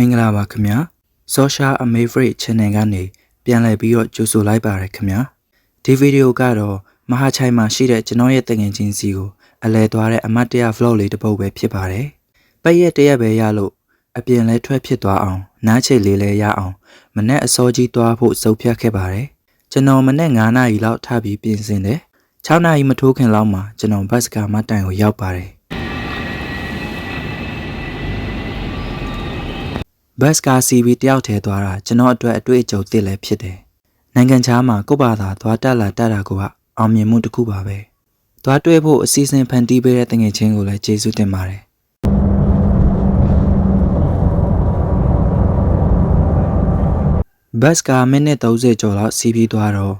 မင်္ဂလာပါခင်ဗျာ Social Amazing Channel ကနေပြန်လည်ပြီးတော့ကြိုဆိုလိုက်ပါရခင်ဗျာဒီဗီဒီယိုကတော့မဟာချိုင်မှာရှိတဲ့ကျွန်တော်ရဲ့တငယ်ချင်းစီကိုအလဲသွားတဲ့အမတ်တရ vlog လေးတစ်ပုဒ်ပဲဖြစ်ပါတယ်ပိတ်ရက်တရက်ပဲရလို့အပြင်လဲထွက်ဖြစ်သွားအောင် နားချိတ်လေးလဲရအောင်မနေ့အစောကြီးသွားဖို့စုပ်ဖြတ်ခဲ့ပါတယ်ကျွန်တော်မနေ့9နာရီလောက်ထပြီးပြင်ဆင်တယ်6နာရီမထိုးခင်လောက်မှာကျွန်တော်ဘတ်စကားမတိုင်ကိုရောက်ပါတယ် ဘတ်စကားစီဗီတယောက်ထဲသွားတာကျွန်တော်အတွက်အတွေ့အကြုံသစ်လည်းဖြစ်တယ်။နိုင်ငံခြားမှာကိုယ့်ဘာသာသွားတက်လာတက်တာကအောင်မြင်မှုတစ်ခုပါပဲ။သွားတွေ့ဖို့အစီအစဉ်ဖန်တီးပေးတဲ့တငယ်ချင်းကိုလည်းကျေးဇူးတင်ပါတယ်။ဘတ်စကားမိနစ်30ကျော်လောက်စီးပြီးသွားတော့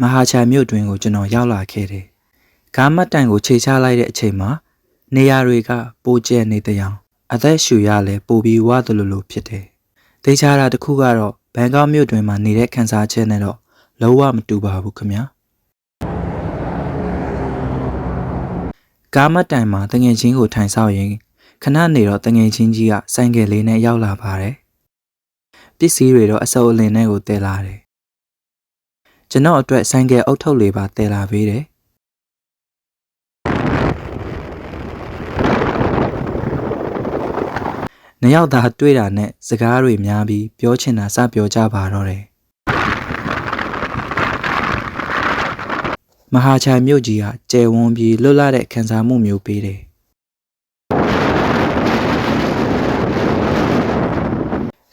မဟာချိုင်မြို့တွင်ကိုကျွန်တော်ရောက်လာခဲ့တယ်။ကားမတ်တိုင်ကိုခြေချလိုက်တဲ့အချိန်မှာနေရာတွေကပိုကျဲနေတဲ့အောင် အသက်ရှူရလဲပိုပြီးဝါသလိုလိုဖြစ်တယ်။ဒေချာတာတစ်ခုကတော့ဘန်ကောက်မြို့တွင်မှာနေတဲ့ခန်းစားချက်နဲ့တော့လုံးဝမတူပါဘူးခင်ဗျာ။ကားမတ်တိုင်မှာတငယ်ချင်းကိုထိုင်ဆောက်ရင်ခဏနေတော့တငယ်ချင်းကြီးကဆိုင်ကယ်လေးနဲ့ရောက်လာပါတယ်။ပစ္စည်းတွေတော့အစုပ်အလင်နဲ့ကိုတည်လာတယ်။ကျွန်တော်အတွက်ဆိုင်ကယ်အုပ်ထုပ်လေးပါတည်လာပေးတယ်။ နှစ်ယောက်သာတွေ့တာနဲ့စကားတွေများပြီးပြောချင်တာစပြောကြပါတော့တယ်မဟာချိုင်မြို့ကြီးကကျယ်ဝန်းပြီးလွတ်လပ်တဲ့ခံစားမှုမျိုးပေးတယ်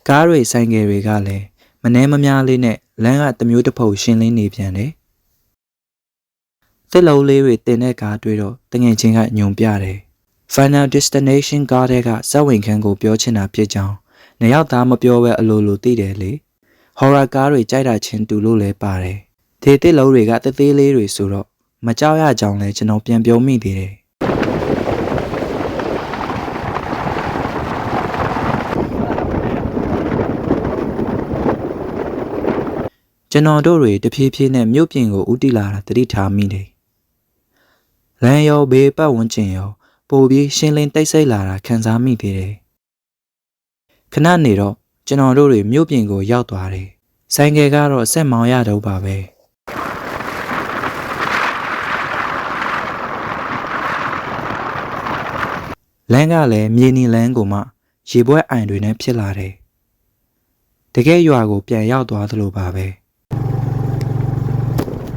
ကားတွေဆိုင်ကယ်တွေကလည်းမနှဲမများလေးနဲ့လမ်းကတစ်မျိုးတစ်ဖုံရှင်းလင်းနေပြန်တယ်သစ်လုံးလေးတွေတင်တဲ့ကားတွေ့တော့တငယ်ချင်းကညုံပြတယ် Final Destination ကားတဲ့ကစက်ဝင်ခန်းကိုပြောချင်တာဖြစ်ကြောင်းနှစ်ယောက်သားမပြောဘဲအလိုလိုသိတယ်လေ Horror ကားတွေကြိုက်တာချင်းတူလို့လဲပါတယ်ဒေသစ်လုံးတွေကတသေးလေးတွေဆိုတော့မကြောက်ရကြောင်းလဲကျွန်တော်ပြန်ပြောမိသေးတယ်ကျွန်တော်တို့တွေတဖြည်းဖြည်းနဲ့မြို့ပြင်ကိုဥတီလာတာတတိထားမိတယ်လမ်းရောဘေးပတ်ဝန်းကျင်ရော ပိုပြီးရှင်းလင်းတိတ်ဆိတ်လာတာခံစားမိသေးတယ်။ခဏနေတော့ကျွန်တော်တို့တွေမြို့ပြင်ကိုရောက်သွားတယ်။ဆိုင်ကယ်ကတော့ဆက်မောင်းရတော့ပါပဲ။လမ်းကလည်းမြေနီလမ်းကိုမှရေပွဲအိုင်တွေနဲ့ဖြစ်လာတယ်။တကယ်ရွာကိုပြန်ရောက်သွားသလိုပါပဲ။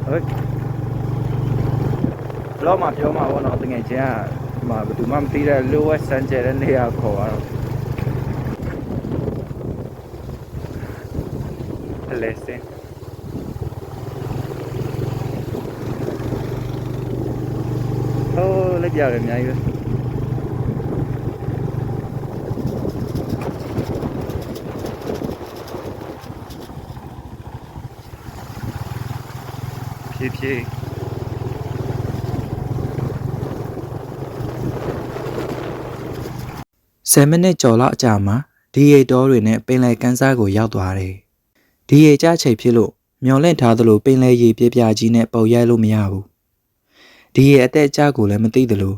ဟုတ်လောမှာပြောမှာဘောနော်တကယ်ချင်းက mà tụi mắm tí ra lưu á san chạy đến đây à khổ à lệ xem ô lấy giờ rồi nhảy rồi phía phía 10မိနစ်ကျော်လောက်အကြာမှာဒီရီတောတွေနဲ့ပင်လယ်ကမ်းစားကိုရောက်သွားတယ်။ဒီရီကြချိန်ဖြစ်လို့မျောလင့်ထားသလိုပင်လယ်ရေပြပြကြီးနဲ့ပုတ်ရိုက်လို့မရဘူး။ဒီရီအသက်အကျကိုလည်းမသိသလို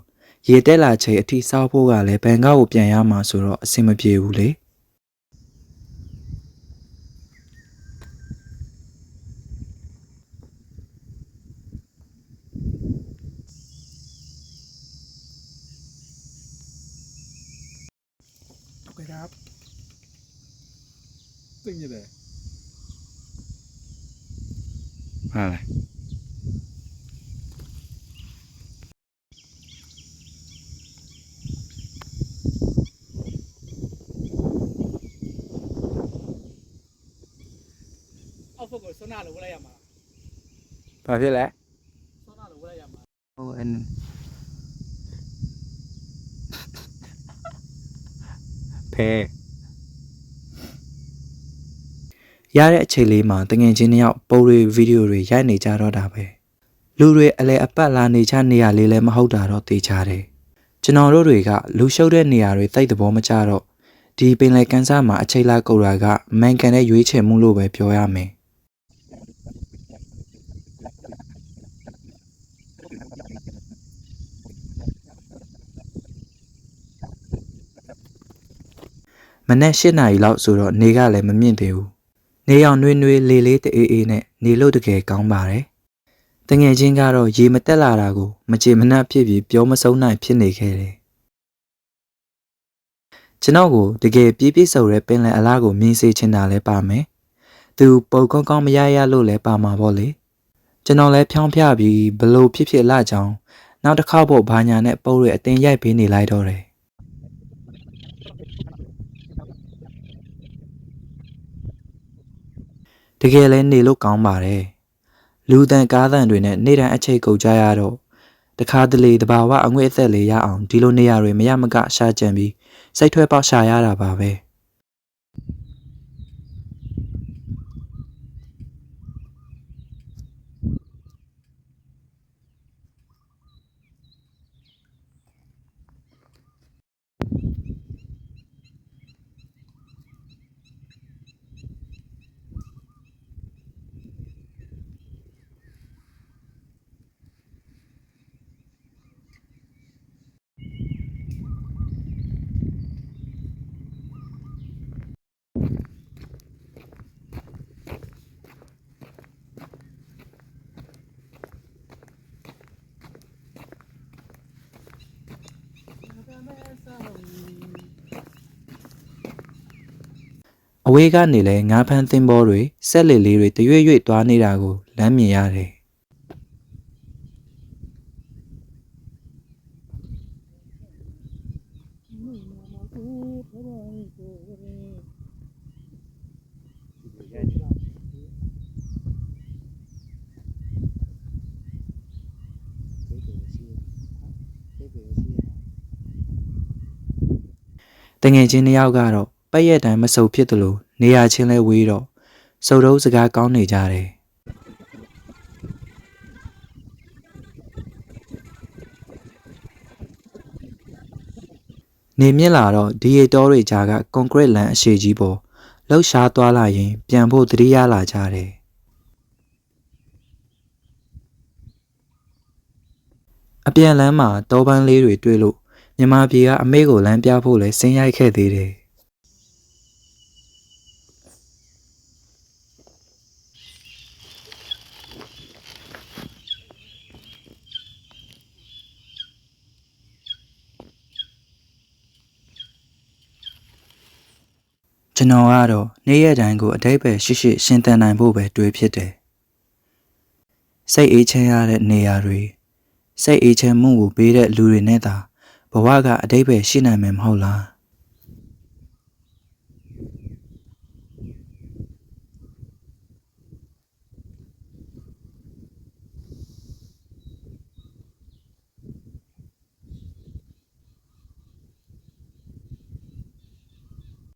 ရေတက်လာချိန်အထိစောက်ဖို့ကလည်းဘန်ကောက်ကိုပြန်ရမှာဆိုတော့အဆင်မပြေဘူးလေ။ ตึงอยู่เลย อะไร เอาพวกโซน่ ရတဲ့အချိန်လေးမှာတငယ်ချင်းနှစ်ယောက်ပုံတွေဗီဒီယိုတွေရိုက်နေကြတော့တာပဲလူတွေအလဲအပတ်လာနေချနေရလေးလည်းမဟုတ်တာတော့သိချတယ်ကျွန်တော်တို့တွေကလူရှုပ်တဲ့နေရာတွေသိတဲ့သဘောမကျတော့ဒီပင်လယ်ကန်ဆာမှာအချိန်လာကုန်တာကမန်ကန်တဲ့ရွေးချယ်မှုလို့ပဲပြောရမယ်မမနက်၈နာရီလောက်ဆိုတော့နေကလည်းမမြင့်သေးဘူး နေရောင်နှွေးနှွေးလေးလေးတအေးအေးနဲ့နေလို့တကယ်ကောင်းပါတယ်တငယ်ချင်းကတော့ရေမတက်လာတာကိုမကြေမနက်ဖြစ်ပြီးပြောမဆုံးနိုင်ဖြစ်နေခဲ့တယ်ကျွန်တော်ကိုတကယ်ပြည့်ပြည့်စုံတဲ့ပင်လယ်အလားကိုမြင်စေချင်တာလည်းပါမယ်သူပုံကောင်းကောင်းမရရလို့လည်းပါမှာပေါ့လေကျွန်တော်လည်းဖြောင်းပြပြီးဘလို့ဖြစ်ဖြစ်လာကြောင်းနောက်တစ်ခေါက်ဖို့ဘာညာနဲ့ပုတ်ရအတင်းရိုက်ပေးနေလိုက်တော့တယ် တကယ်လဲနေလို့ကောင်းပါတယ်လူတန်ကားတန်တွေနဲ့နေတိုင်းအချိတ်ကုန်ကြရတော့တခါတလေတဘာဝအငွေ့အသက်လေးရအောင်ဒီလိုနေရာတွေမရမကရှာကြံပြီးစိတ်ထွဲပေါက်ရှာရတာပါပဲ အဝေးကနေလဲငါးဖမ်းသင်းဘောတွေဆက်လက်လေးတွေတရွေ့ရွေ့သွားနေတာကိုလမ်းမြင်ရတယ်တငယ်ချင်းတစ်ယောက်ကတော့ ပတ်ရက်တိုင်းမစုံဖြစ်သလိုနေရာချင်းလဲဝေးတော့စုံတော့စကားကောင်းနေကြတယ်နေမြင့်လာတော့ဒီရီတောတွေကြားကကွန်ကရစ်လမ်းအရှိကြီးပေါ်လှုပ်ရှားသွားလာရင် ပြန်ဖို့သတိရလာကြတယ်အပြန်လမ်းမှာတောပန်းလေးတွေတွေ့လို့မြန်မာပြည်ကအမေကိုလမ်းပြဖို့လဲဆင်းရိုက်ခဲ့သေးတယ် ကျွန်တော်ကတော့နေ့ရက်တိုင်းကိုအတိတ်ပဲရှိရှိရှင်းသန်နိုင်ဖို့ပဲတွေးဖြစ်တယ်စိတ်အေးချမ်းရတဲ့နေရာတွေစိတ်အေးချမ်းမှုကိုပေးတဲ့လူတွေနဲ့သာဘဝကအတိတ်ပဲရှိနိုင်မယ်မဟုတ်လား